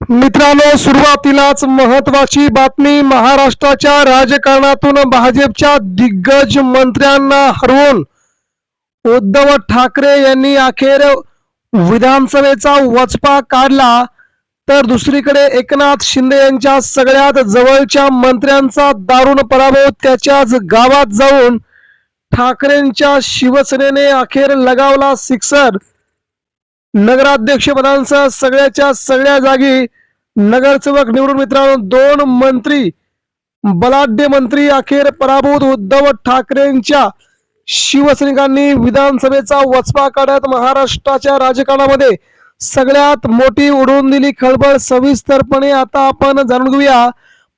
मित्रांनो सुरुवातीलाच महत्वाची बातमी महाराष्ट्राच्या राजकारणातून भाजपच्या दिग्गज मंत्र्यांना हरवून उद्धव ठाकरे यांनी अखेर विधानसभेचा वचपा काढला. तर दुसरीकडे एकनाथ शिंदे यांच्या सगळ्यात जवळच्या मंत्र्यांचा दारुण पराभव त्याच्याच गावात जाऊन ठाकरेंच्या शिवसेनेने अखेर लगावला सिक्सर. नगराध्यक्षपदांसह सगळ्याच्या सगळ्या जागी नगरसेवक निवडून मित्रांनो दोन मंत्री बलाढ्य मंत्री अखेर पराभूत उद्धव ठाकरेंच्या शिवसैनिकांनी विधानसभेचा वचपा काढत महाराष्ट्राच्या राजकारणामध्ये सगळ्यात मोठी उडवून दिली खळबळ सविस्तरपणे. आता आपण जाणून घेऊया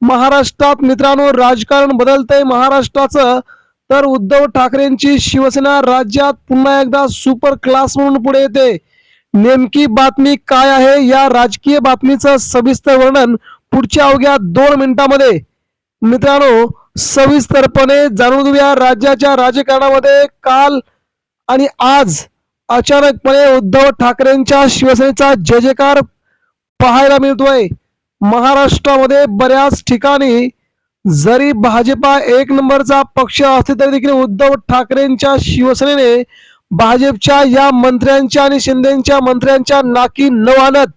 महाराष्ट्रात मित्रांनो राजकारण बदलतंय महाराष्ट्राचं. तर उद्धव ठाकरेंची शिवसेना राज्यात पुन्हा एकदा सुपर क्लास म्हणून पुढे येते. नेमकी बातमी काय आहे या राजकीय बातमीचं सविस्तर वर्णन पुढच्या अवघ्या दोन मिनिटांमध्ये. मित्रांनो सविस्तरपणे जाणून घेऊया राज्याच्या राजकारणामध्ये काल आणि आज अचानकपणे उद्धव ठाकरेंच्या शिवसेनेचा जय जयकार पाहायला मिळतोय. महाराष्ट्रामध्ये बऱ्याच ठिकाणी जरी भाजपा एक नंबरचा पक्ष असले तरी देखील उद्धव ठाकरेंच्या शिवसेनेने भाजपच्या या मंत्र्यांच्या आणि शिंदेच्या मंत्र्यांच्या नाकी न आणत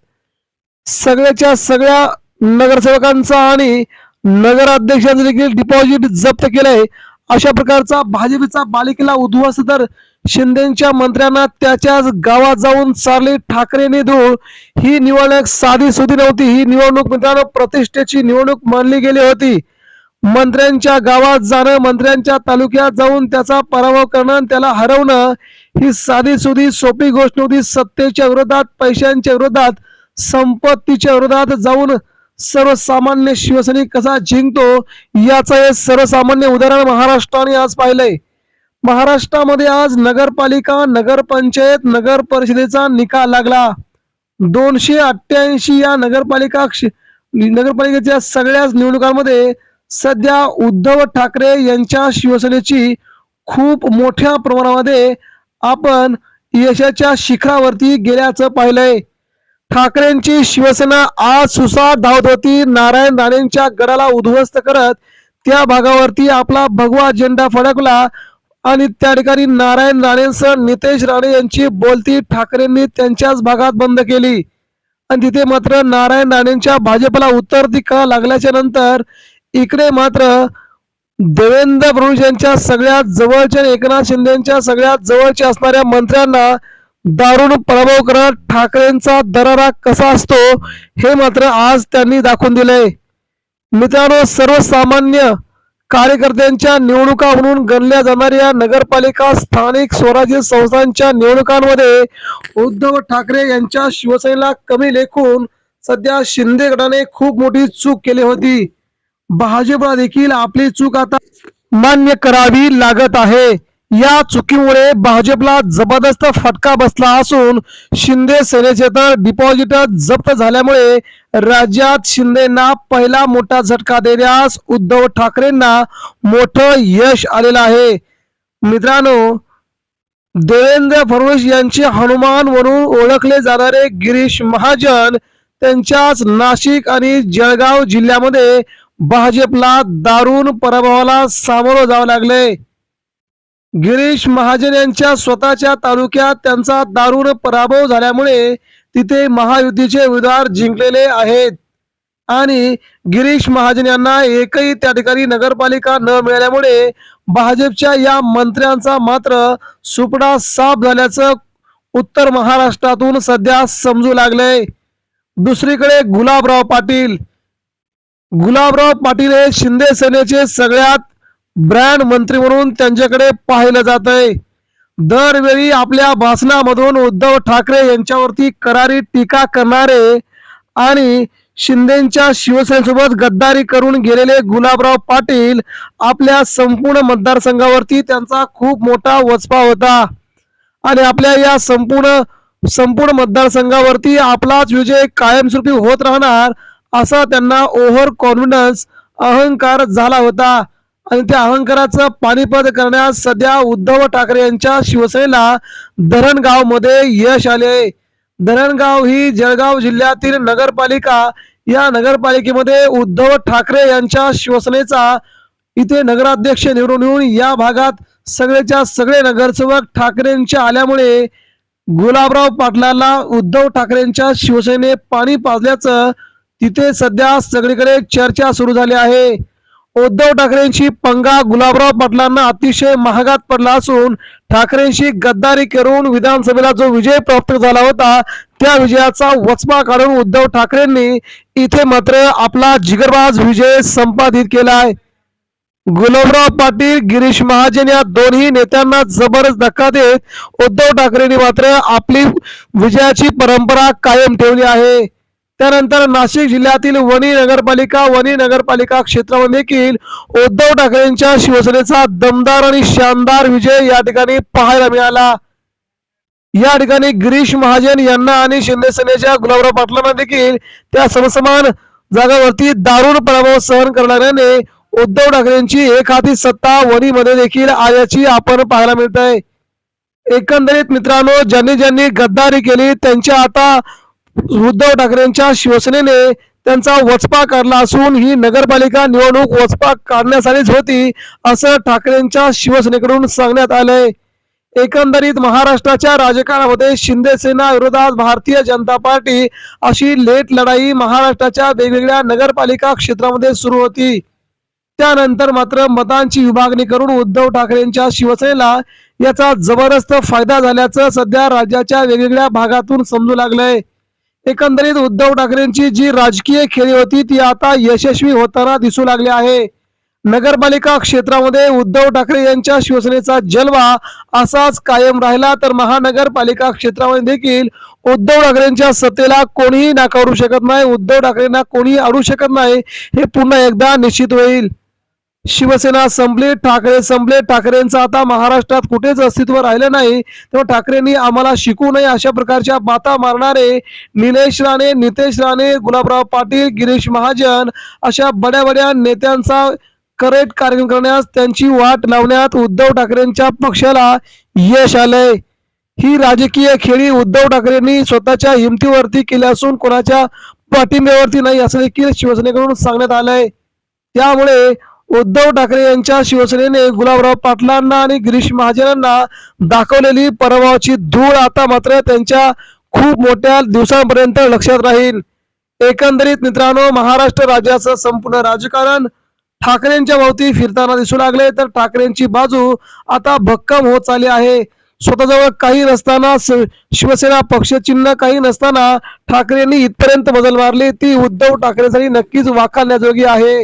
सगळ्याच्या सगळ्या नगरसेवकांचा आणि नगराध्यक्षांचं देखील डिपॉझिट जप्त केलंय. अशा प्रकारचा भाजपचा बालिकेला उद्ध्वस्त तर शिंदेच्या मंत्र्यांना त्याच्याच गावात जाऊन चारली ठाकरेंनी धूळ ही निवडणूक साधी सुधी नव्हती. ही निवडणूक मित्रांनो प्रतिष्ठेची निवडणूक मानली गेली होती. मंत्र्यांच्या गावात जाणं मंत्र्यांच्या तालुक्यात जाऊन त्याचा पराभव करणं त्याला हरवणं ही साधी सुधी सोपी गोष्ट नव्हती सत्तेच्या विरोधात पैशांच्या विरोधात संपत्तीच्या विरोधात जाऊन सर्वसामान्य शिवसैनिक कसा जिंकतो याचं हे सर्वसामान्य उदाहरण महाराष्ट्राने आज पाहिलंय. महाराष्ट्रामध्ये आज नगरपालिका नगरपंचायत नगर परिषदेचा निकाल लागला. दोनशे अठ्ठ्याऐंशी या नगरपालिका नगरपालिकेच्या सगळ्याच निवडणुकांमध्ये सध्या उद्धव ठाकरे यांच्या शिवसेनेची खूप मोठ्या प्रमाणामध्ये आपण यशाच्या शिखरावरती गेल्याचं पाहिलंय. ठाकरेंची शिवसेना आज सुसा धावत होती नारायण राणेंच्या गडाला उद्ध्वस्त करत त्या भागावरती आपला भगवा झेंडा फडकला आणि त्या ठिकाणी नारायण राणेंसह नितेश राणे यांची बोलती ठाकरेंनी त्यांच्याच भागात बंद केली. आणि तिथे मात्र नारायण राणेंच्या भाजपला उत्तर दिक्का लागल्याच्या नंतर इकडे मात्र देवेंद्र फडणवीस यांच्या सगळ्यात जवळच्या एकनाथ शिंदेच्या सगळ्यात जवळच्या असणाऱ्या मंत्र्यांना दारुण पराभव करत ठाकरेंचा दरारा कसा असतो हे मात्र आज त्यांनी दाखवून दिलंय. मित्रांनो सर्वसामान्य कार्यकर्त्यांच्या निवडणुका म्हणून गणल्या जाणाऱ्या नगरपालिका स्थानिक स्वराज्य संस्थांच्या निवडणुकांमध्ये उद्धव ठाकरे यांच्या शिवसेनेला कमी लेखून सध्या शिंदे गटाने खूप मोठी चूक केली होती. भाजपला देखील आपली चूक आता मान्य करावी लागत आहे. या चुकीमुळे भाजपला जबरदस्त फटका बसला असून शिंदे सेनेचे तर डिपॉझिट जप्त झाल्यामुळे राज्यात शिंदेना पहिला मोठा झटका देण्यास उद्धव ठाकरेंना मोठं यश आलेलं आहे. मित्रांनो देवेंद्र फडणवीस यांचे हनुमान म्हणून ओळखले जाणारे गिरीश महाजन त्यांच्याच नाशिक आणि जळगाव जिल्ह्यामध्ये भाजपला दारुण पराभवाला सामोरं जावं लागले. गिरीश महाजन यांच्या स्वतःच्या तालुक्यात त्यांचा दारुण पराभव झाल्यामुळे तिथे महायुतीचे उमेदवार जिंकलेले आहेत. आणि गिरीश महाजन यांना एकही त्या ठिकाणी नगरपालिका न मिळाल्यामुळे भाजपच्या या मंत्र्यांचा मात्र सुपडा साफ झाल्याचं उत्तर महाराष्ट्रातून सध्या समजू लागलंय. दुसरीकडे गुलाबराव पाटील गुलाबराव पाटील हे शिंदे सेनेचे सगळ्यात ब्रँड मंत्री म्हणून त्यांच्याकडे पाहिलं जात आहे दरवेळी आपल्या भाषणामधून उद्धव ठाकरे यांच्यावरती करारी टीका करणारे आणि शिंदेच्या शिवसेनेसोबत गद्दारी करून गेलेले गुलाबराव पाटील आपल्या संपूर्ण मतदारसंघावरती त्यांचा खूप मोठा वचपा होता. आणि आपल्या या संपूर्ण संपूर्ण मतदारसंघावरती आपलाच विजय कायमस्वरूपी होत राहणार असा त्यांना ओव्हर कॉन्फिडन्स अहंकार झाला होता. आणि त्या अहंकाराचं पाणीपद करण्यास सध्या उद्धव ठाकरे यांच्या शिवसेनेला धरणगावमध्ये यश आले धरणगाव ही जळगाव जिल्ह्यातील नगरपालिका या नगरपालिकेमध्ये उद्धव ठाकरे यांच्या शिवसेनेचा इथे नगराध्यक्ष निवडून येऊन या भागात सगळेच्या सगळे नगरसेवक ठाकरेंच्या आल्यामुळे गुलाबराव पाटलाला उद्धव ठाकरेंच्या शिवसेने पाणी पाजल्याचं तिथे सध्या सगळीकडे चर्चा सुरू झाली आहे. उद्धव ठाकरेंची पंगा गुलाबराव पाटलांना अतिशय महागात पडला असून ठाकरेंशी गद्दारी करून विधानसभेला जो विजय प्राप्त झाला होता त्या विजयाचा वचपा काढून उद्धव ठाकरेंनी इथे मात्र आपला जिगरबाज विजय संपादित केलाय. गुलाबराव पाटील गिरीश महाजन या दोन्ही नेत्यांना जबरदस्त धक्का देत उद्धव ठाकरेंनी मात्र आपली विजयाची परंपरा कायम ठेवली आहे. त्यानंतर नाशिक जिल्ह्यातील वणी नगरपालिका वणी नगरपालिका क्षेत्रामध्ये देखील उद्धव ठाकरेंच्या शिवसेनेचा दमदार आणि शानदार विजय या ठिकाणी पाहायला मिळाला. या ठिकाणी गिरीश महाजन यांना आणि शिंदे सेनेच्या गुलाबराव पाटलांना देखील त्या समसमान जागावरती दारुण पराभव सहन करणाऱ्याने उद्धव ठाकरेंची एक हाती सत्ता वणीमध्ये देखील आल्याची आपण पाहायला मिळत आहे एकंदरीत मित्रांनो ज्यांनी ज्यांनी गद्दारी केली त्यांच्या आता उद्धव ठाकरेंच्या शिवसेनेने त्यांचा वचपा काढला असून ही नगरपालिका निवडणूक वचपा काढण्यासाठीच होती असं ठाकरेंच्या शिवसेनेकडून सांगण्यात आलंय. एकंदरीत महाराष्ट्राच्या राजकारणामध्ये शिंदे सेना विरोधात भारतीय जनता पार्टी अशी लेट लढाई महाराष्ट्राच्या वेगवेगळ्या नगरपालिका क्षेत्रामध्ये सुरू होती. त्यानंतर मात्र मतांची विभागणी करून उद्धव ठाकरेंच्या शिवसेनेला याचा जबरदस्त फायदा झाल्याचं सध्या राज्याच्या वेगवेगळ्या भागातून समजू लागलंय. एकंदरीत उद्धव ठाकरेंची जी राजकीय खेळी होती ती आता यशस्वी होताना दिसू लागली आहे. नगरपालिका क्षेत्रामध्ये उद्धव ठाकरे यांच्या शिवसेनेचा जलवा असाच कायम राहिला तर महानगरपालिका क्षेत्रामध्ये देखील उद्धव ठाकरेंच्या सत्तेला कोणीही नाकारू शकत नाही उद्धव ठाकरेंना कोणीही अडू शकत नाही हे पुन्हा एकदा निश्चित होईल. शिवसेना संपली ठाकरे संपले. ठाकरेंचं आता महाराष्ट्रात कुठेच अस्तित्व राहिलं नाही. तेव्हा ठाकरेंनी आम्हाला शिकू नये अशा प्रकारच्या बाता मारणारे निलेश राणे नितेश राणे गुलाबराव पाटील गिरीश महाजन अशा बड्या बड्या नेत्यांचा करेक्ट कार्यक्रम करण्यास त्यांची वाट लावण्यात उद्धव ठाकरेंच्या पक्षाला यश आलंय. ही राजकीय खेळी उद्धव ठाकरेंनी स्वतःच्या हिमतीवरती केली असून कोणाच्या पाठिंब्यावरती नाही असं देखील शिवसेनेकडून सांगण्यात आलंय. त्यामुळे उद्धव ठाकरे यांच्या शिवसेनेने गुलाबराव पाटलांना आणि गिरीश महाजनांना दाखवलेली पराभवाची धूळ आता मात्र त्यांच्या खूप मोठ्या दिवसांपर्यंत लक्षात राहील. एकंदरीत मित्रांनो महाराष्ट्र राज्याचं संपूर्ण राजकारण ठाकरेंच्या भोवती फिरताना दिसू लागले. तर ठाकरेंची बाजू आता भक्कम होत चालली आहे. स्वतःजवळ काही नसताना शिवसेना पक्षचिन्ह काही नसताना ठाकरेंनी इथपर्यंत बदल मारली. ती उद्धव ठाकरेंसाठी नक्कीच वाखाणण्याजोगी आहे.